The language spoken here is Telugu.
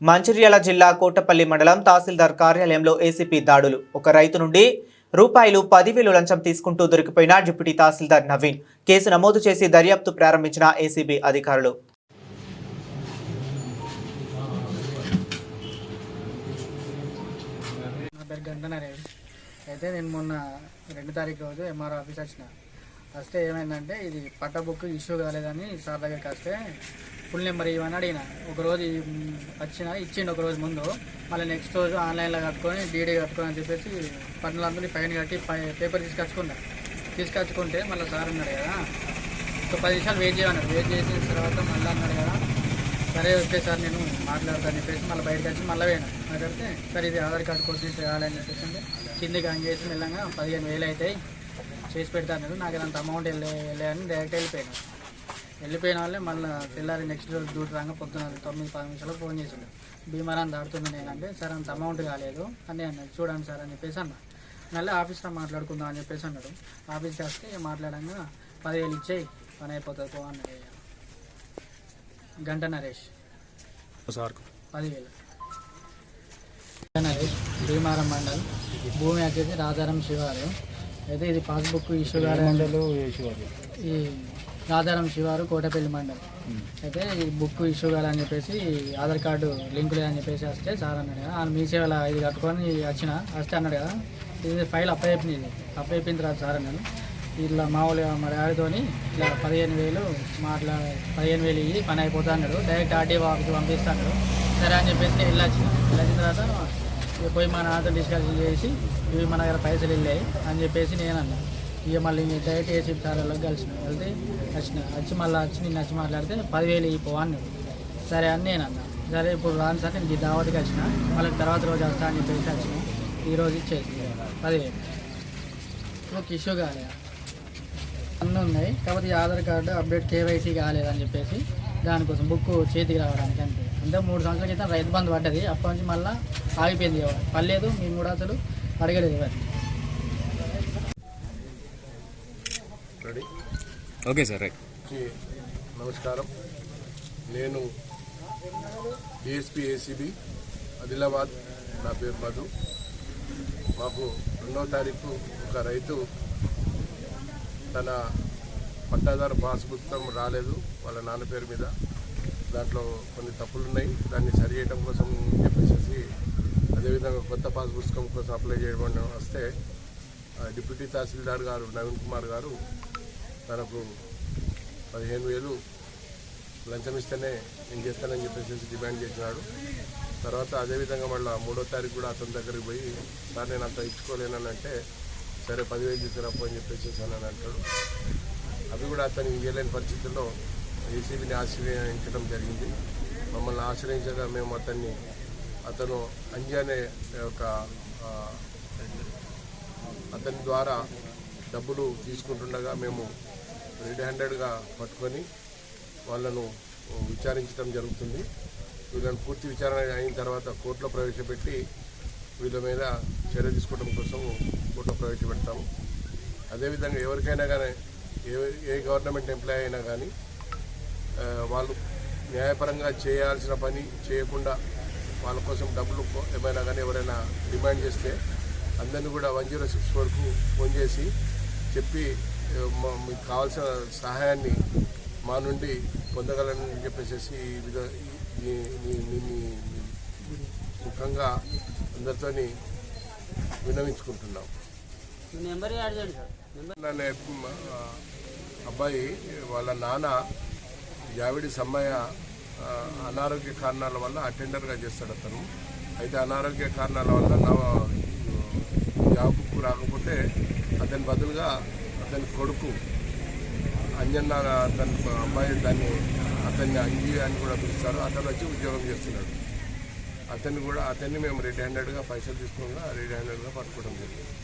మంచిర్యాల జిల్లా కోటపల్లి మండలం తహసీల్దార్ కార్యాలయంలో ఏసీపీ దాడులు. ఒక రైతు నుండి రూపాయలు పదివేలు లంచం తీసుకుంటూ దొరికిపోయిన డిప్యూటీ తహసీల్దార్ నవీన్. కేసు నమోదు చేసి దర్యాప్తు ప్రారంభించిన ఏసీబీ అధికారులు. నా అయితే నేను మొన్న రెండు తారీఖు రోజు ఎంఆర్ ఆఫీస్ వచ్చిన. వస్తే ఏమైందంటే ఇది పట్టబుక్ ఇష్యూ కాలేదని సార్ దగ్గరికి వస్తే ఫుల్ నెంబర్ ఇవ్వని అడిగిన. ఒక రోజు వచ్చిన ఇచ్చిండు ఒకరోజు ముందు. మళ్ళీ నెక్స్ట్ రోజు ఆన్లైన్లో కట్టుకొని డీడీ కట్టుకొని అని చెప్పేసి పన్నులందరినీ పైన కట్టి పై- పేపర్ తీసుకొచ్చుకున్నా. తీసుకొచ్చుకుంటే మళ్ళీ సార్ అన్నాడు కదా. ఒక పది నిమిషాలు వెయిట్ చేయమన్నాడు. వెయిట్ చేసిన తర్వాత మళ్ళీ అన్నాడు కదా సరే ఓకే సార్ నేను మాట్లాడతాను చెప్పేసి మళ్ళీ బయటకు వచ్చి మళ్ళీ పోయినా. మాట్లాడితే సరే ఇది ఆధార్ కార్డు కోసం చేయాలని చెప్పేసి అంటే కిందికి హంగ్ చేసి మెల్లగా పదిహేను వేలు అవుతాయి. చేసి పెడతాను నాకు అంత అమౌంట్ వెళ్ళే వెళ్ళే అని డైరెక్ట్ వెళ్ళిపోయాను. వెళ్ళిపోయిన వాళ్ళే మళ్ళీ తెల్లారి నెక్స్ట్ రోజు డ్యూటీ రాగా పొద్దున తొమ్మిది పది నిమిషాలకు ఫోన్ చేసిండు. భీమారాన్ని దాడుతుంది నేనంటే సార్ అంత అమౌంట్ కాలేదు అని అన్నాడు. చూడండి సార్ అని చెప్పేసి అన్నా. మళ్ళీ ఆఫీస్లో మాట్లాడుకుందాం అని చెప్పేసి అన్నాడు. ఆఫీస్కి వస్తే మాట్లాడంగా పదివేలు ఇచ్చేయి పని అయిపోతుంది పో అన్నాడు. గంట నరేష్. సార్కు. పదివేలు. గంట నరేష్ భీమారం మండల్ భూమి వచ్చేసి రాజారం శివారు. అయితే ఇది పాస్బుక్ ఇష్యూ కాలేదు ఈ రాధారం శివారు కోటపల్లి మండల్. అయితే ఈ బుక్ ఇష్యూ కాదని చెప్పేసి ఆధార్ కార్డు లింక్ లేదని చెప్పేసి వస్తే సార్ అన్నాడు కదా. ఆయన మీ సేవల ఇది కట్టుకొని వచ్చిన వస్తే అన్నాడు కదా. ఇది ఫైల్ అప్లై అయిపోయింది అప్లై అయిపోయిన తర్వాత సార్ అన్నాను ఇట్లా మామూలుగా మా డాడీతోని ఇట్లా పదిహేను వేలు మాట్లా పదిహేను వేలు ఇవి పని అయిపోతా అన్నాడు. డైరెక్ట్ ఆర్టీఓ ఆఫీస్కి పంపిస్తాడు సరే అని చెప్పేసి నేను వెళ్ళొచ్చిన వెళ్ళిన తర్వాత ఇక పోయి మా నాన్నతో డిస్కషన్ చేసి ఇవి మన దగ్గర పైసలు వెళ్ళాయి అని చెప్పేసి నేను అన్నాను ఇక మళ్ళీ డైరెక్ట్ ఏసీపీ సార్ వాళ్ళకి కలిసిన వెళ్తే వచ్చిన వచ్చి మళ్ళీ వచ్చి నేను వచ్చి మాట్లాడితే పదివేలు ఇపో అన్నాడు. సరే అని నేను అన్నా. సరే ఇప్పుడు రాను సార్ నేను దావతికి వచ్చిన. మళ్ళీ తర్వాత రోజు వస్తా అని చెప్పేసి వచ్చిన. ఈరోజు ఇచ్చేసి పదివేలు. ఒక ఇష్యూ కాలే. అన్నీ ఉన్నాయి. కాకపోతే ఈ ఆధార్ కార్డు అప్డేట్ కేవైసీ కాలేదని చెప్పేసి దానికోసం బుక్ చేతికి రావడానికి అంతే. అంటే మూడు సంవత్సరాల క్రితం రైతు బంధు పడ్డది. అప్పటి నుంచి మళ్ళీ ఆగిపోయింది ఎవరు పర్లేదు మేము కూడా అసలు అడగలేదు ఎవరిని. రెడీ? Okay sir right. నమస్కారం. నేను డిఎస్పి ఏసీబీ ఆదిలాబాద్. నా పేరు మధు. మాకు రెండవ తారీఖు ఒక రైతు తన పట్టాదారు పాస్ పుస్తకం రాలేదు వాళ్ళ నాన్న పేరు మీద. దాంట్లో కొన్ని తప్పులు ఉన్నాయి దాన్ని సరి చేయడం కోసం చెప్పేసి అదేవిధంగా కొత్త పాస్ పుస్తకం కోసం అప్లై చేయడం వస్తే డిప్యూటీ తహసీల్దార్ గారు నవీన్ కుమార్ గారు తనకు పదిహేను వేలు లంచం ఇస్తేనే నేను చేస్తానని చెప్పేసి డిమాండ్ చేసినాడు. తర్వాత అదేవిధంగా మళ్ళీ మూడో తారీఖు కూడా అతని దగ్గరికి పోయి సార్ నేను అంత ఇచ్చుకోలేనని అంటే సరే పదివేలు తీసుకురాపో అని చెప్పేసి అని అంటాడు. అవి కూడా అతను ఇవ్వలేని పరిస్థితుల్లో ఏసీబీని ఆశ్రయించడం జరిగింది. మమ్మల్ని ఆశ్రయించగా మేము అతన్ని అతను అంజి అనే ఒక అతని ద్వారా డబ్బులు తీసుకుంటుండగా మేము రెడ్ హ్యాండెడ్గా పట్టుకొని వాళ్ళను విచారించడం జరుగుతుంది. వీళ్ళని పూర్తి విచారణ అయిన తర్వాత కోర్టులో ప్రవేశపెట్టి వీళ్ళ మీద చర్య తీసుకోవడం కోసం కోర్టులో ప్రవేశపెడతాము. అదేవిధంగా ఎవరికైనా కానీ ఏ ఏ గవర్నమెంట్ ఎంప్లాయీ అయినా కానీ వాళ్ళు న్యాయపరంగా చేయాల్సిన పని చేయకుండా వాళ్ళ కోసం డబ్బులు ఏమైనా కానీ ఎవరైనా డిమాండ్ చేస్తే అందరినీ కూడా వన్ జీరో సిక్స్ వరకు ఫోన్ చేసి చెప్పి మీకు కావాల్సిన సహాయాన్ని మా నుండి పొందగలని చెప్పేసి ఈ విధ ముఖంగా అందరితోని విన్నవించుకుంటున్నాం అనే అబ్బాయి వాళ్ళ నాన్న జావిడి సమ్మయ్య అనారోగ్య కారణాల వల్ల అటెండర్గా చేస్తాడు అతను. అయితే అనారోగ్య కారణాల వల్ల నా జాబ్కు రాకపోతే అతని బదులుగా అతని కొడుకు అంజన్న అతని అమ్మాయి దాన్ని అతన్ని అంజీ అని కూడా పిలుస్తారు. అతను వచ్చి ఉద్యోగం చేస్తున్నాడు. అతన్ని కూడా అతన్ని మేము రెడ్ హ్యాండెడ్గా పైసలు తీసుకోగా రెడ్ హ్యాండెడ్గా పట్టుకోవడం జరిగింది.